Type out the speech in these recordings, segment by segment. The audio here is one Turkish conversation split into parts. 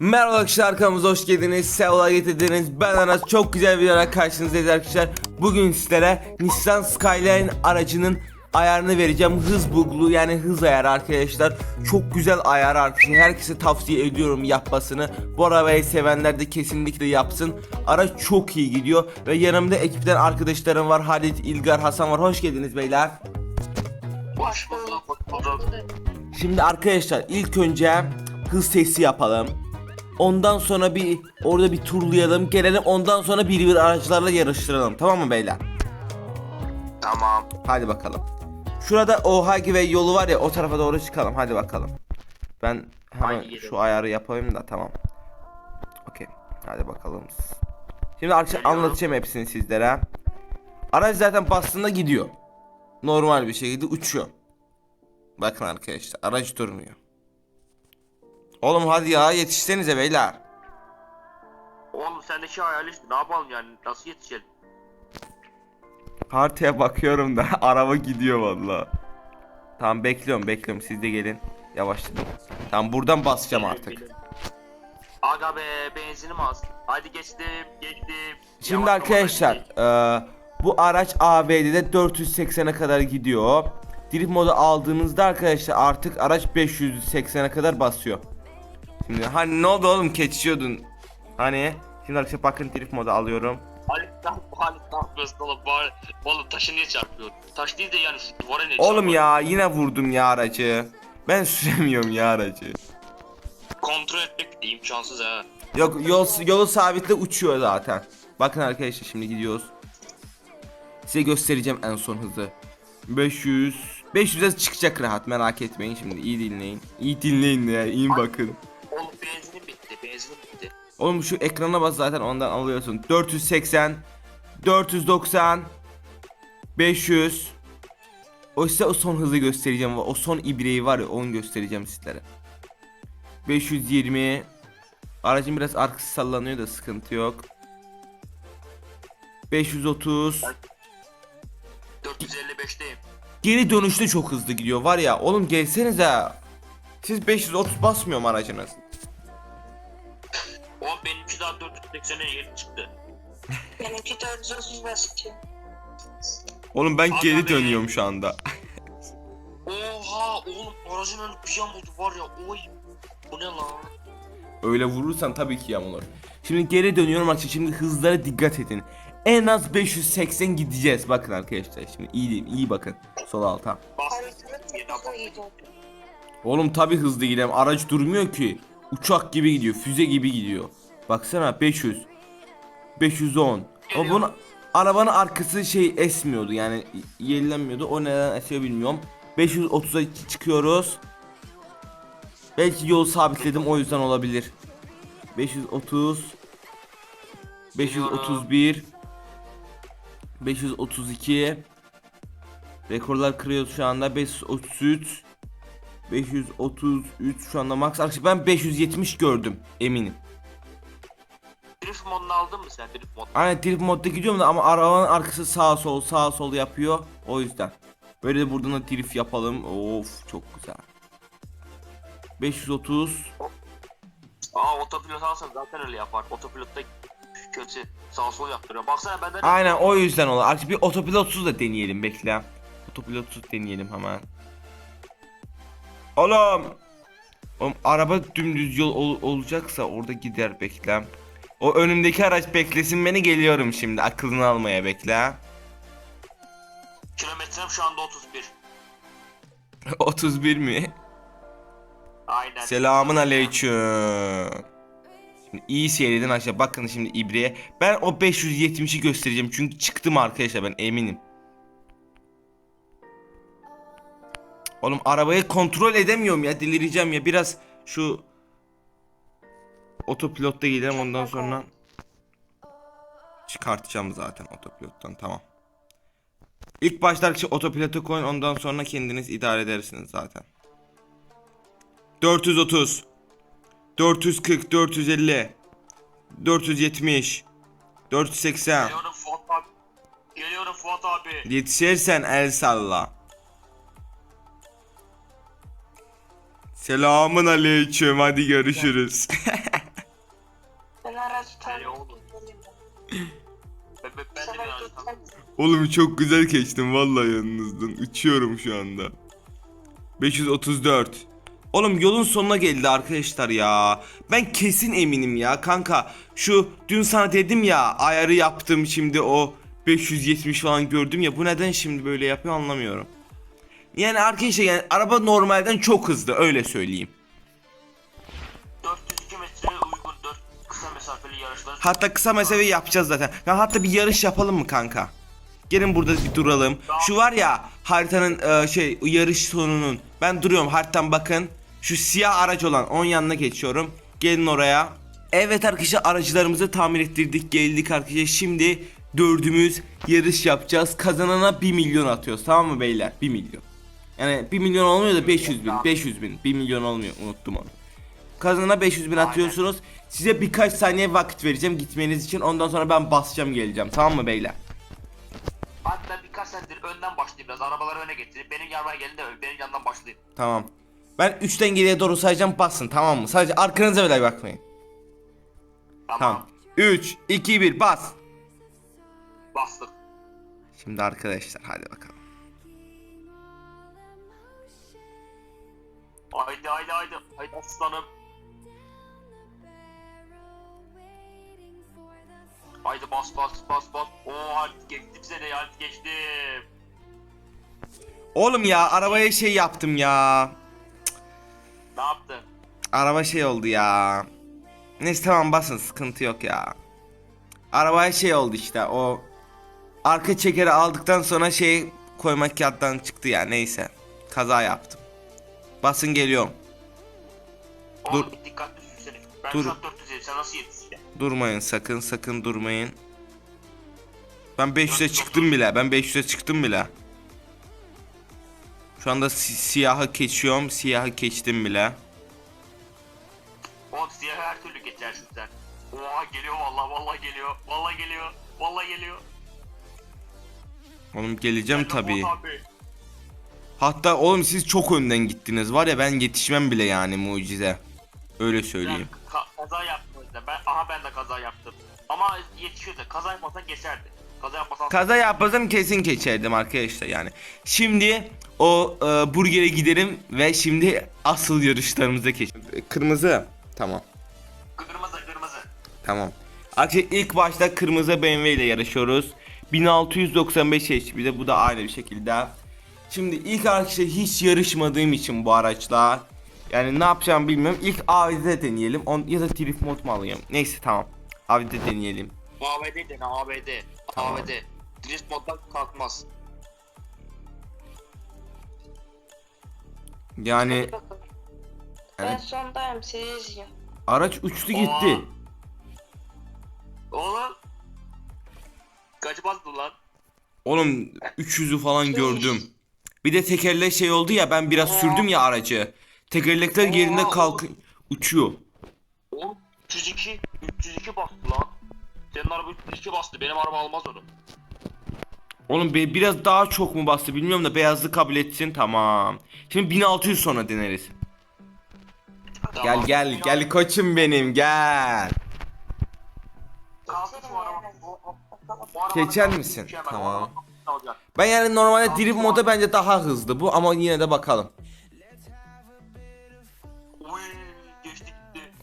Merhaba arkadaşlar kanalımıza hoş geldiniz. Sevalar getirdiniz. Ben Aras. Çok güzel bir videoyla karşınızdayız arkadaşlar. Bugün sizlere Nissan Skyline aracının ayarını vereceğim. Hız buglu yani hız ayarı arkadaşlar. Çok güzel ayar arkadaşlar. Herkese tavsiye ediyorum yapmasını. Bu arabayı sevenler de kesinlikle yapsın. Araç çok iyi gidiyor. Ve yanımda ekipten arkadaşlarım var. Halit, İlgar, Hasan var. Hoş geldiniz beyler. Hoş bulduk. Şimdi arkadaşlar ilk önce hız testi yapalım. Ondan sonra bir orada bir turlayalım. Gelelim ondan sonra bir bir araçlarla yarıştıralım. Tamam mı beyler? Tamam. Hadi bakalım. Şurada Ohagi ve yolu var ya o tarafa doğru çıkalım. Hadi bakalım. Ben hemen gidelim. şu ayarı yapayım da tamam. Okey. Hadi bakalım. Şimdi arkadaşlar anlatacağım hepsini sizlere. Araç zaten bastığında gidiyor. Normal bir şekilde uçuyor. Bakın arkadaşlar araç durmuyor. Oğlum hadi ya yetişsenize beyler. Oğlum sendeki hayal işte ne yapalım yani nasıl yetişelim? Haritaya bakıyorum da araba gidiyor valla. Tamam bekliyorum bekliyorum siz de gelin. Yavaşlayın. Tamam buradan basacağım artık. Aga be benzinim az. Hadi geçtim geçtim. Şimdi Yavaş arkadaşlar eee, bu araç ABD'de 480'e kadar gidiyor. Drift modu aldığınızda arkadaşlar artık araç 580'e kadar basıyor. Şimdi hani ne oldu oğlum keçiyordun. Hani şimdi arkadaşlar bakın drift modu alıyorum. Halit ne yap- Halit ne yapıyorsun oğlum? Bari, oğlum taşı niye çarpıyor? Taş değil de yani şu duvara niye Oğlum çarpıyor? ya yine vurdum ya aracı. Ben süremiyorum ya aracı. Kontrol etmek de imkansız ha. Yok yol, yolu sabitle uçuyor zaten. Bakın arkadaşlar şimdi gidiyoruz. Size göstereceğim en son hızı. 500 500'e çıkacak rahat merak etmeyin şimdi iyi dinleyin. İyi dinleyin ya iyi bakın. Oğlum benzinim bitti benzinim bitti. Oğlum şu ekrana bas zaten ondan alıyorsun. 480 490 500 O size o son hızı göstereceğim. O son ibreyi var ya onu göstereceğim sizlere. 520 Aracın biraz arkası sallanıyor da sıkıntı yok. 530 455'teyim. Geri dönüşte çok hızlı gidiyor var ya oğlum gelsenize Siz 530 basmıyor mu aracınız? Benimki daha 480'e yeni çıktı. Benimki 430 basıyor. Oğlum ben Aga geri be. dönüyorum şu anda. Oha oğlum aracın önü bir oldu var ya oy. Bu ne lan? Öyle vurursan tabii ki yamulur. Şimdi geri dönüyorum arkadaşlar. Şimdi hızlara dikkat edin. En az 580 gideceğiz. Bakın arkadaşlar. Şimdi iyi değil, iyi bakın. Sol alta. Yeni çok hızlı. Oğlum tabii hızlı gidelim. Araç durmuyor ki. Uçak gibi gidiyor. Füze gibi gidiyor. Baksana 500. 510. Ama bunun arabanın arkası şey esmiyordu. Yani yenilenmiyordu. O neden esiyor bilmiyorum. 530'a çıkıyoruz. Belki yol sabitledim o yüzden olabilir. 530 531 532 Rekorlar kırıyoruz şu anda 533 533 şu anda max arkadaşlar ben 570 gördüm eminim. Modunu aldın mı sen drift mod? Aynen drift modda gidiyorum da ama arabanın arkası sağ sol sağ sol yapıyor o yüzden. Böyle de buradan da drift yapalım. Of çok güzel. 530 Aa otopilot alsan zaten öyle yapar. Otopilotta kötü sağ sol yaptırıyor. Baksana benden Aynen o yüzden olur. Artık bir otopilotsuz da deneyelim bekle. Otopilotsuz deneyelim hemen. Oğlum. Oğlum araba dümdüz yol ol- olacaksa orada gider bekle. O önümdeki araç beklesin beni geliyorum şimdi aklını almaya bekle. Kilometrem şu anda 31. 31 mi? Aynen. Selamun aleyküm. Şimdi iyi seyredin aşağı bakın şimdi ibreye. Ben o 570'i göstereceğim çünkü çıktım arkadaşlar ben eminim. Oğlum arabayı kontrol edemiyorum ya delireceğim ya biraz şu otopilotta gidelim ondan sonra çıkartacağım zaten otopilottan tamam. İlk başta arkadaşlar otopilota koyun ondan sonra kendiniz idare edersiniz zaten. 430 440 450 470 480 Geliyorum Fuat abi. Geliyorum Fuat abi. Yetişirsen el salla Selamun aleyküm hadi görüşürüz Oğlum çok güzel geçtim vallahi yanınızdan. Uçuyorum şu anda. 534. Oğlum yolun sonuna geldi arkadaşlar ya. Ben kesin eminim ya kanka. Şu dün sana dedim ya ayarı yaptım şimdi o 570 falan gördüm ya. Bu neden şimdi böyle yapıyor anlamıyorum. Yani arkadaşlar yani araba normalden çok hızlı öyle söyleyeyim. 402 metreye uygun 4 kısa mesafeli yarışlar. Hatta kısa mesafe yapacağız zaten. Ya hatta bir yarış yapalım mı kanka? Gelin burada bir duralım. Şu var ya haritanın e, şey yarış sonunun. Ben duruyorum haritadan bakın. Şu siyah araç olan onun yanına geçiyorum. Gelin oraya. Evet arkadaşlar aracılarımızı tamir ettirdik. Geldik arkadaşlar. Şimdi dördümüz yarış yapacağız. Kazanana 1 milyon atıyoruz. Tamam mı beyler? 1 milyon. Yani 1 milyon olmuyor da 500 bin. 500 bin. 1 milyon olmuyor. Unuttum onu. Kazanana 500 bin atıyorsunuz. Size birkaç saniye vakit vereceğim gitmeniz için. Ondan sonra ben basacağım geleceğim. Tamam mı beyler? Hatta birkaç saattir önden başlayayım biraz. Arabaları öne getirip benim yanıma gelin de benim yandan başlayayım. Tamam. Ben 3'ten geriye doğru sayacağım basın tamam mı? Sadece arkanıza bile bakmayın. Tamam. Tamam. 3, 2, 1 bas. Bastık. Şimdi arkadaşlar hadi bakalım. Haydi haydi haydi. Haydi aslanım. Haydi bas bas bas bas. Oo artık geçtim seni artık geçtim. Oğlum ya arabaya şey yaptım ya. Ne yaptın? Araba şey oldu ya. Neyse tamam basın sıkıntı yok ya. Arabaya şey oldu işte o arka çekeri aldıktan sonra şey koymak kağıttan çıktı ya neyse. Kaza yaptım. Basın geliyorum. Oğlum bir dikkatli sürsene. Ben Dur. şu an 450 sen nasıl yetişeceksin? Durmayın sakın sakın durmayın. Ben 500'e çıktım bile. Ben 500'e çıktım bile. Şu anda si- siyahı geçiyorum. Siyahı geçtim bile. Oğlum siyah her türlü geçersin sen. Oha geliyor vallahi vallahi geliyor. Vallahi geliyor. Vallahi geliyor. Oğlum geleceğim tabii. Hatta oğlum siz çok önden gittiniz. Var ya ben yetişmem bile yani mucize. Öyle söyleyeyim. Ka- kaza yaptım yüzden. Ben, aha ben de kaza yaptım. Ama yetişiyordu. Kaza yapmasan geçerdi. Kaza yapmasan... Kaza yapmasam kesin geçerdim arkadaşlar yani. Şimdi o e, burgere giderim ve şimdi asıl yarışlarımıza geçelim. Kırmızı. Tamam. Kırmızı kırmızı. Tamam. Arkadaşlar ilk başta kırmızı BMW ile yarışıyoruz. 1695 HP'de bu da aynı bir şekilde. Şimdi ilk arkadaşlar hiç yarışmadığım için bu araçla yani ne yapacağımı bilmiyorum. İlk AVD'de deneyelim. On, ya da drift mod mu alayım? Neyse tamam. AVD'de deneyelim. ABD dene ABD. Tamam. ABD. Drift moddan kalkmaz. Yani. Ben Evet. sondayım sizi izliyorum. araç uçtu gitti. Oğlum. Kaç bastın lan? Oğlum 300'ü falan gördüm. Bir de tekerlek şey oldu ya ben biraz sürdüm ya aracı. Tekerlekler yerinde kalk uçuyor. Oğlum 302. 302 bastı lan. Senin araba 302 bastı. Benim araba almaz onu. Oğlum be, biraz daha çok mu bastı bilmiyorum da beyazlı kabul etsin tamam. Şimdi 1600 sonra deneriz. Gel Tamam. gel gel koçum benim gel. Araba. Bu- araba Geçer misin? Tamam. Ben yani normalde drift moda bence daha hızlı bu ama yine de bakalım.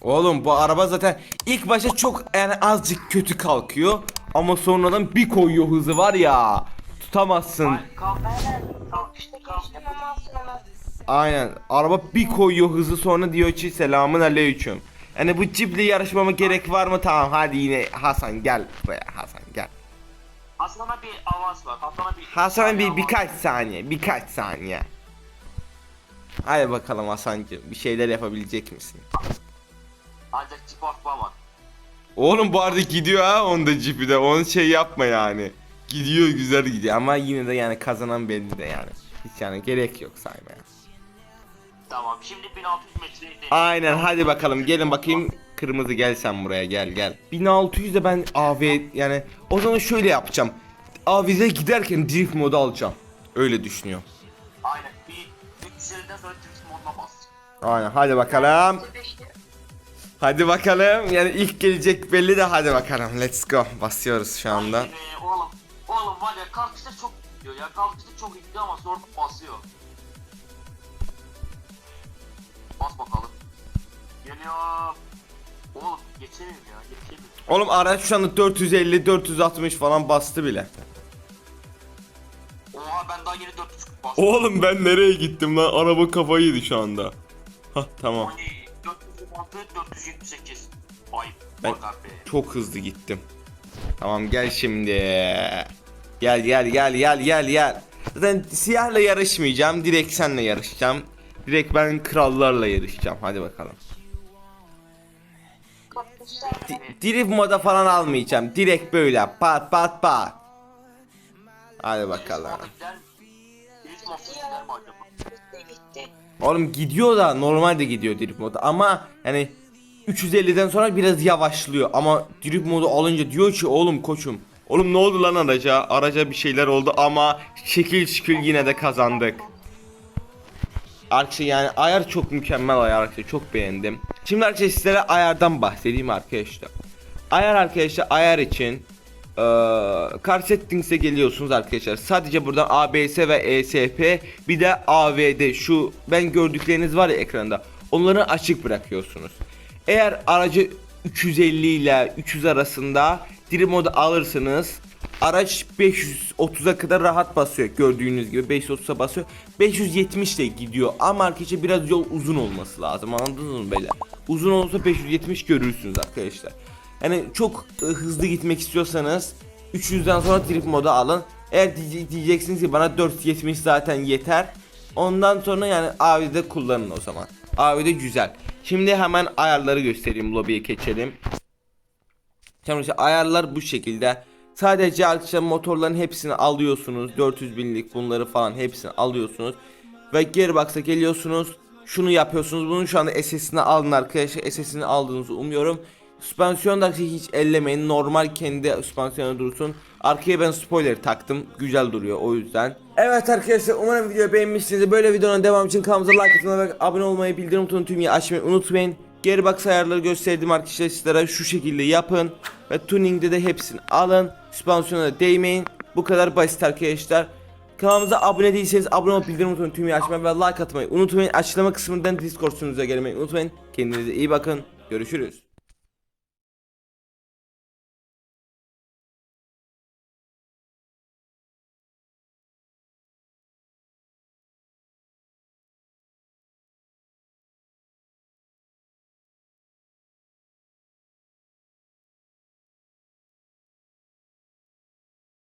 Oğlum bu araba zaten ilk başta çok yani azıcık kötü kalkıyor ama sonradan bir koyuyor hızı var ya tutamazsın. Aynen araba bir koyuyor hızı sonra diyor ki selamun aleyküm. Yani bu ciple yarışmama gerek var mı? Tamam hadi yine Hasan gel buraya Hasan gel. Hasan'a bir avans var. Hasan'a bir... Hasan bir birkaç saniye birkaç saniye. Hadi bakalım Hasancığım bir şeyler yapabilecek misin? Ancak çip atma var. Oğlum bu arada gidiyor ha onda cipi de onu şey yapma yani. Gidiyor güzel gidiyor ama yine de yani kazanan belli de yani. Hiç yani gerek yok saymaya. Tamam şimdi 1600 metre. Aynen hadi bakalım gelin bakayım kırmızı gel sen buraya gel gel. 1600 de ben AV yani o zaman şöyle yapacağım. AV'de giderken drift modu alacağım. Öyle düşünüyorum. Aynen. Bir 350'den sonra drift moduna bas. Aynen hadi bakalım. Hadi bakalım. Yani ilk gelecek belli de hadi bakalım. Let's go. Basıyoruz şu anda. Ay be, oğlum, oğlum var ya kalkışta çok gidiyor ya. Kalkışta çok gidiyor ama sonra basıyor. Bas bakalım. Geliyor. Oğlum geçelim ya geçelim. Oğlum araç şu anda 450 460 falan bastı bile. Oha ben daha yeni 440 bastım. Oğlum ben nereye gittim lan? Araba kafayı yedi şu anda. Hah tamam. 426 478. Ay Ben-. Çok hızlı gittim. Tamam gel şimdi. Gel gel gel gel gel gel. Zaten siyahla yarışmayacağım. Direkt senle yarışacağım. Direkt ben krallarla yarışacağım. Hadi bakalım. Drift moda falan almayacağım. Direkt böyle pat pat pat. Hadi bakalım. Oğlum gidiyor da normalde gidiyor drift modu ama yani 350'den sonra biraz yavaşlıyor ama drift modu alınca diyor ki oğlum koçum Oğlum ne oldu lan araca? Araca bir şeyler oldu ama şekil şükür yine de kazandık. Arkadaşlar yani ayar çok mükemmel ayar arkadaşlar çok beğendim. Şimdi arkadaşlar sizlere ayardan bahsedeyim arkadaşlar. Ayar arkadaşlar ayar için eee Car Settings'e geliyorsunuz arkadaşlar. Sadece buradan ABS ve ESP bir de AVD şu ben gördükleriniz var ya ekranda. Onları açık bırakıyorsunuz. Eğer aracı 350 ile 300 arasında diri modu alırsanız araç 530'a kadar rahat basıyor gördüğünüz gibi 530'a basıyor 570 ile gidiyor ama arkadaşlar biraz yol uzun olması lazım anladınız mı beyler uzun olursa 570 görürsünüz arkadaşlar yani çok e, hızlı gitmek istiyorsanız 300'den sonra drift modu alın eğer diye- diyeceksiniz ki bana 470 zaten yeter ondan sonra yani AV'de kullanın o zaman AV'de güzel şimdi hemen ayarları göstereyim lobiye geçelim Şimdi işte ayarlar bu şekilde. Sadece arkadaşlar motorların hepsini alıyorsunuz. 400 binlik bunları falan hepsini alıyorsunuz. Ve Gearbox'a geliyorsunuz. Şunu yapıyorsunuz. Bunun şu anda SS'ini alın arkadaşlar. SS'ini aldığınızı umuyorum. Süspansiyon da hiç ellemeyin. Normal kendi süspansiyonu dursun. Arkaya ben spoiler taktım. Güzel duruyor o yüzden. Evet arkadaşlar umarım videoyu beğenmişsinizdir. Böyle videonun devamı için kanalımıza like atmayı ve abone olmayı bildirim butonunu tüm açmayı unutmayın. Geri box ayarları gösterdim arkadaşlar sizlere şu şekilde yapın. Ve tuningde de hepsini alın. Süspansiyona da değmeyin. Bu kadar basit arkadaşlar. Kanalımıza abone değilseniz abone olup bildirim butonunu tüm açmayı ve like atmayı unutmayın. Açıklama kısmından Discord sunucunuza gelmeyi unutmayın. Kendinize iyi bakın. Görüşürüz.